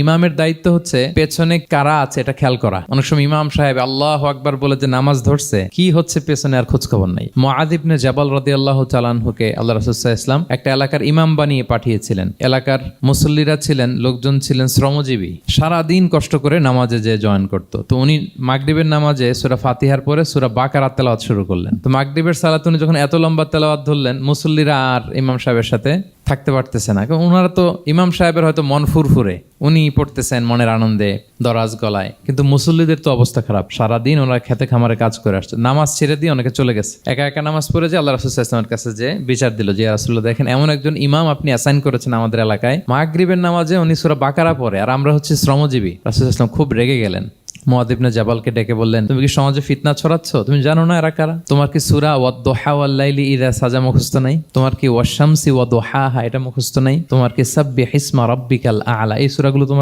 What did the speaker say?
ইমামের দায়িত্ব হচ্ছে পেছনে কারা আছে এটা খেয়াল করা। অনেক সময় ইমাম সাহেব আল্লাহ আকবার বলে যে নামাজ ধরছে, কি হচ্ছে পেছনে আর খোঁজ খবর নাই মহাদিবনে জাবাল রদি আল্লাহ চালানহুকে আল্লাহ রসুল্লাহ ইসলাম একটা এলাকার ইমাম বানিয়ে পাঠিয়েছিলেন। এলাকার মুসল্লিরা ছিলেন, লোকজন ছিলেন শ্রমজীবী। সারা দিন কষ্ট করে নামাজে যে জয়েন করতো। তো উনি মাগরিবের নামাজে সুরা ফাতিহার পরে সুরা বাকার তেলাওয়াত শুরু করলেন। তো মাগরিবের সালাত উনি যখন এত লম্বা তেলাওয়াত ধরলেন, মুসল্লিরা আর ইমাম সাহেবের সাথে থাকতে পারতেছে না। কারণ ওনারা তো ইমাম সাহেবের হয়তো মন ফুরফুরে। উনি পড়তেছেন মনের আনন্দে, দরাজ গলায়। কিন্তু মুসল্লিদের তো অবস্থা খারাপ। সারাদিন ওনারা খেতে খামারে কাজ করে আসছে। নামাজ ছেড়ে দিয়ে অনেকে চলে গেছে। একা একা নামাজ পড়ে যে আল্লাহ রাসুল ইসলামের কাছে যে বিচার দিল যে রাসুল্লাহ দেখেন এমন একজন ইমাম আপনি অ্যাসাইন করেছেন আমাদের এলাকায়। মাগরিবের নামাজে উনি সুরা বাকারা পড়ে। আর আমরা হচ্ছে শ্রমজীবী। রাসুল ইসলাম খুব রেগে গেলেন। মহাদিবনে জাবালকে ডেকে বললেন, তুমি কি সমাজে ফিতনা ছড়াচ্ছ? তুমি জানো না এরা কারা? তোমার কি সুরা ওয়াদ্দোহা ওয়াল্লাইলি ইরা সাজা মুখস্থ নাই? তোমার কি ওয়াশামসি ওয়াদোহা হা এটা মুখস্থ নাই? তোমার কি সাব্বি হিসমা রব্বিকাল আলা? এই সুরাগুলো তোমার